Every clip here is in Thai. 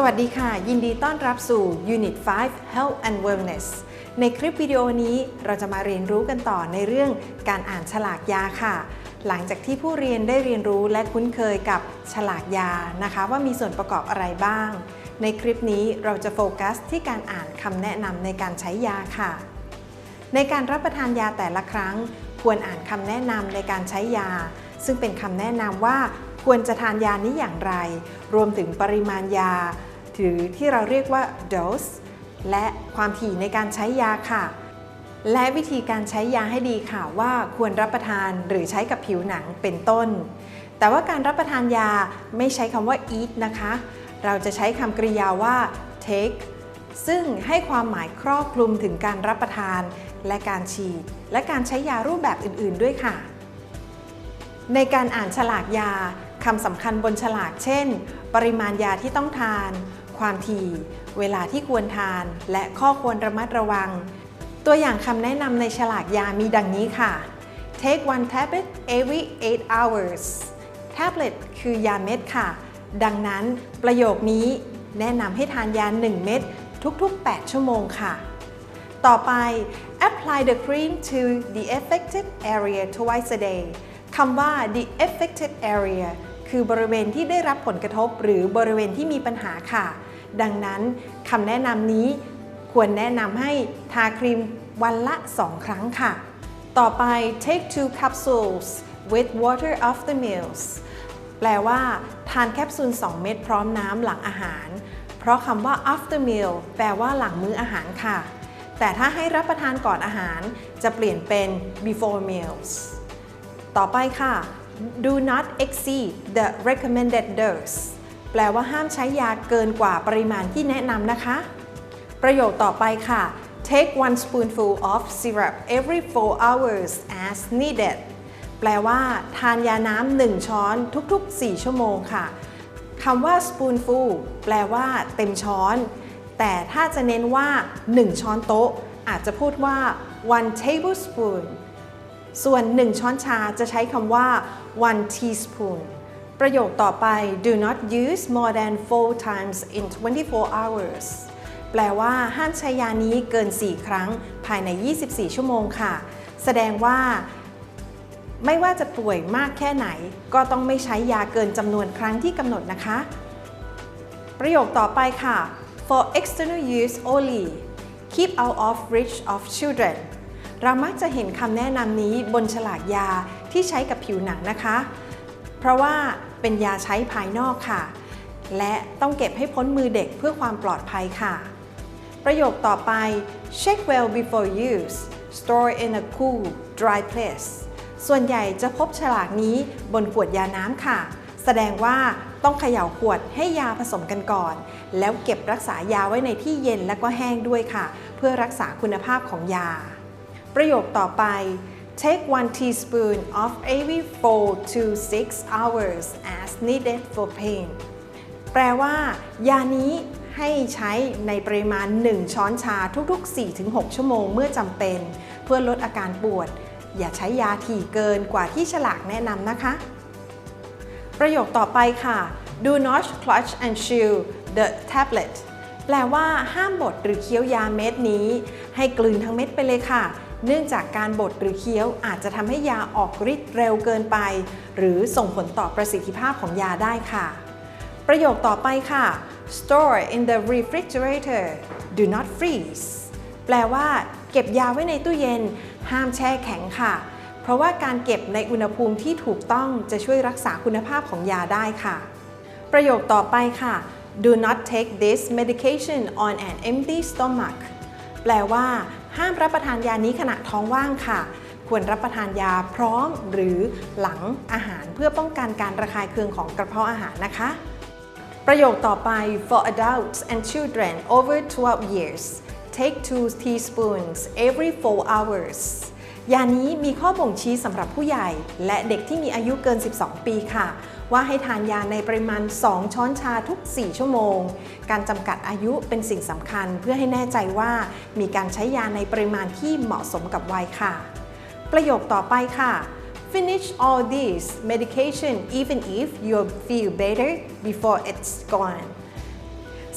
สวัสดีค่ะ ยินดีต้อนรับสู่ Unit 5 Health and Wellness ในคลิปวิดีโอนี้เราจะมาเรียนรู้กันต่อในเรื่องการอ่านฉลากยาค่ะ หลังจากที่ผู้เรียนได้เรียนรู้และคุ้นเคยกับฉลากยานะคะ ว่ามีส่วนประกอบอะไรบ้าง ในคลิปนี้เราจะโฟกัสที่การอ่านคำแนะนำในการใช้ยาค่ะ ในการรับประทานยาแต่ละครั้ง ควรอ่านคำแนะนำในการใช้ยา ซึ่งเป็นคำแนะนำว่าควรจะทานยานี้อย่างไร รวมถึงปริมาณยา หรือที่เราเรียกว่า dose และความถี่ในการใช้ยาค่ะ และวิธีการใช้ยาให้ดีค่ะว่าควรรับประทานหรือใช้กับผิวหนังเป็นต้น แต่ว่าการรับประทานยาไม่ใช้คำว่า eat นะคะ เราจะใช้คำกริยาว่า take ซึ่งให้ความหมายครอบคลุมถึงการรับประทาน และการฉีด และการใช้ยารูปแบบอื่น ๆ ด้วยค่ะ ในการอ่านฉลากยาคำสำคัญบนฉลากเช่น ปริมาณยาที่ต้องทาน ความถี่ เวลาที่ควรทาน และข้อควรระมัดระวัง ตัวอย่างคำแนะนำในฉลากยามีดังนี้ค่ะ take one tablet every 8 hours tablet คือยาเม็ดค่ะ ดังนั้นประโยคนี้แนะนำให้ทานยา 1 เม็ดทุกๆ 8 ชั่วโมงค่ะ ต่อไป apply the cream to the affected area twice a day คำว่า the affected area คือบริเวณที่ได้รับผลกระทบหรือบริเวณที่มีปัญหาค่ะ ดังนั้นคำแนะนำนี้ควรแนะนำให้ทาครีมวันละ 2 ครั้งค่ะ ต่อไป take two capsules with water after meals แปลว่า ทานแคปซูล 2 เม็ดพร้อมน้ำหลังอาหาร เพราะคำว่า after meal แปลว่าหลังมื้ออาหารค่ะ แต่ถ้าให้รับประทานก่อนอาหารจะเปลี่ยนเป็น before meals ต่อไปค่ะ do not exceed the recommended dose แปลว่าห้ามใช้ยาเกินกว่าปริมาณที่แนะนำนะคะ ประโยคต่อไปค่ะ take one spoonful of syrup every 4 hours as needed แปลว่า ทานยาน้ำหนึ่งช้อนทุกๆ 4 ชั่วโมงค่ะคำว่า spoonful แปลว่า เต็มช้อน แต่ถ้าจะเน้นว่า 1 ช้อนโต๊ะ อาจจะพูดว่า one tablespoon ส่วน 1 ช้อนชาจะใช้คำว่า one teaspoon ประโยคต่อไป do not use more than four times in 24 hours แปลว่าห้ามใช้ยานี้เกิน 4 ครั้งภายใน 24 ชั่วโมงค่ะ แสดงว่า ไม่ว่าจะป่วยมากแค่ไหน ก็ต้องไม่ใช้ยาเกินจำนวนครั้งที่กำหนดนะคะ ประโยคต่อไปค่ะ for external use only keep out of reach of children เรามักจะเห็นคำแนะนำนี้บนฉลากยาที่ใช้กับผิวหนังนะคะ เพราะว่าเป็นยาใช้ภายนอกค่ะ และต้องเก็บให้พ้นมือเด็กเพื่อความปลอดภัยค่ะ ประโยคต่อไป check well before use store in a cool dry place ส่วนใหญ่จะพบฉลากนี้บนขวดยาน้ำค่ะ แสดงว่าต้องเขย่าขวดให้ยาผสมกันก่อน แล้วเก็บรักษายาไว้ในที่เย็นและก็แห้งด้วยค่ะ เพื่อรักษาคุณภาพของยา ประโยคต่อไป take one teaspoon of every 4 to 6 hours as needed for pain แปลว่า ยานี้ให้ใช้ในปริมาณ 1 ช้อนชาทุกๆ 4-6 ชั่วโมงเมื่อจำเป็น เพื่อลดอาการปวด อย่าใช้ยาถี่เกินกว่าที่ฉลากแนะนำนะคะ ประโยคต่อไปค่ะ do not clutch and chew the tablet แปลว่าห้ามบดหรือเคี้ยวยาเม็ดนี้ ให้กลืนทั้งเม็ดไปเลยค่ะ เนื่องจากการบดหรือเคี้ยวอาจจะทำให้ยาออกฤทธิ์เร็วเกินไป หรือส่งผลต่อประสิทธิภาพของยาได้ค่ะ ประโยคต่อไปค่ะ store in the refrigerator do not freeze แปลว่า เก็บยาไว้ในตู้เย็น ห้ามแช่แข็งค่ะ เพราะว่าการเก็บในอุณหภูมิที่ถูกต้องจะช่วยรักษาคุณภาพของยาได้ค่ะ ประโยคต่อไปค่ะ do not take this medication on an empty stomach แปลว่า ห้ามรับประทานยานี้ขณะท้องว่างค่ะ ควรรับประทานยาพร้อมหรือหลังอาหารเพื่อป้องกันการระคายเคืองของกระเพาะอาหารนะคะ ประโยคต่อไป for adults and children over 12 years take two teaspoons every four hours ยานี้มีข้อบ่งชี้สำหรับผู้ใหญ่ และเด็กที่มีอายุเกิน 12 ปีค่ะ ว่าให้ทานยาในปริมาณ 2 ช้อนชาทุก 4 ชั่วโมง การจำกัดอายุเป็นสิ่งสำคัญเพื่อให้แน่ใจว่ามีการใช้ยาในปริมาณที่เหมาะสมกับวัยค่ะ ประโยคต่อไปค่ะ Finish all this medication even if you feel better before it's gone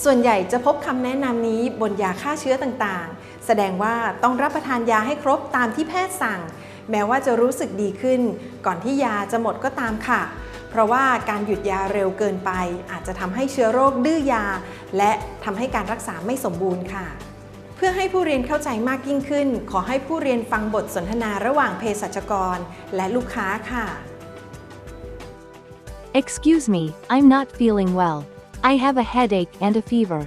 ส่วนใหญ่จะพบคำแนะนำนี้บนยาฆ่าเชื้อต่างๆ ดงว่าต้องรับประทานยาให้ครบตามที่แพทย์สั่ง แม้ว่าจะรู้สึกดีขึ้น ก่อนที่ยาจะหมดก็ตามค่ะ เพราะว่าการหยุดยาเร็วเกินไป อาจจะทำให้เชื้อโรคดื้อยา และทำให้การรักษาไม่สมบูรณ์ค่ะเพื่อให้ผู้เรียนเข้าใจมากยิ่งขึ้น ขอให้ผู้เรียนฟังบทสนทนาระหว่างเภสัชกร และลูกค้าค่ะ Excuse me, I'm not feeling well. I have a headache and a fever.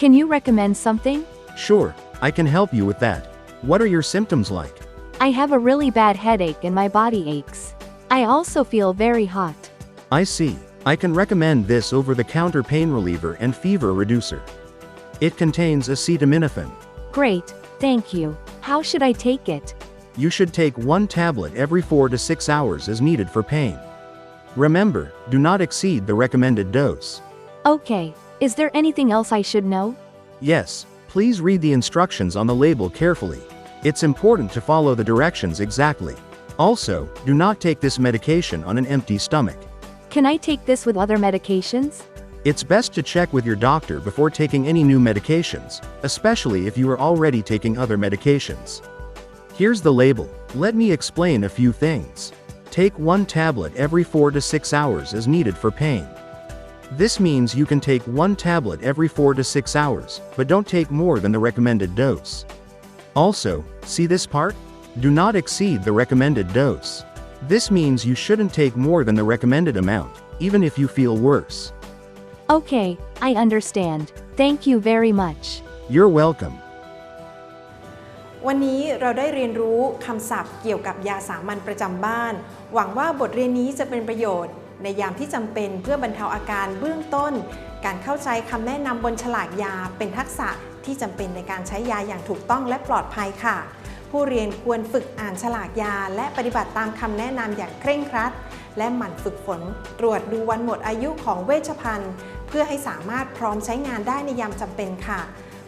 Can you recommend something? Sure, I can help you with that. What are your symptoms like? I have a really bad headache and my body aches. I also feel very hot. I see. I can recommend this over the counter pain reliever and fever reducer. It contains acetaminophen. Great, thank you. How should I take it? You should take one tablet every 4 to 6 hours as needed for pain. Remember, do not exceed the recommended dose. Okay, is there anything else I should know? Yes, please read the instructions on the label carefully. It's important to follow the directions exactly. Also, do not take this medication on an empty stomach. Can I take this with other medications? It's best to check with your doctor before taking any new medications, especially if you are already taking other medications. Here's the label. Let me explain a few things. Take one tablet every 4 to 6 hours as needed for pain. This means you can take one tablet every 4 to 6 hours, but don't take more than the recommended dose. Also, see this part? Do not exceed the recommended dose. This means you shouldn't take more than the recommended amount, even if you feel worse. Okay, I understand. Thank you very much. You're welcome. วันนี้เราได้เรียนรู้คำศัพท์เกี่ยวกับยาสามัญประจำบ้าน หวังว่าบทเรียนนี้จะเป็นประโยชน์ ในยามที่จำเป็นเพื่อบรรเทาอาการเบื้องต้น การเข้าใจคำแนะนำบนฉลากยาเป็นทักษะที่จำเป็นในการใช้ยาอย่างถูกต้องและปลอดภัยค่ะ ผู้เรียนควรฝึกอ่านฉลากยา และปฏิบัติตามคำแนะนำอย่างเคร่งครัด และหมั่นฝึกฝน ตรวจดูวันหมดอายุของเวชภัณฑ์ เพื่อให้สามารถพร้อมใช้งานได้ในยามจำเป็นค่ะ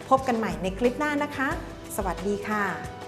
พบกันใหม่ในคลิปหน้านะคะ สวัสดีค่ะ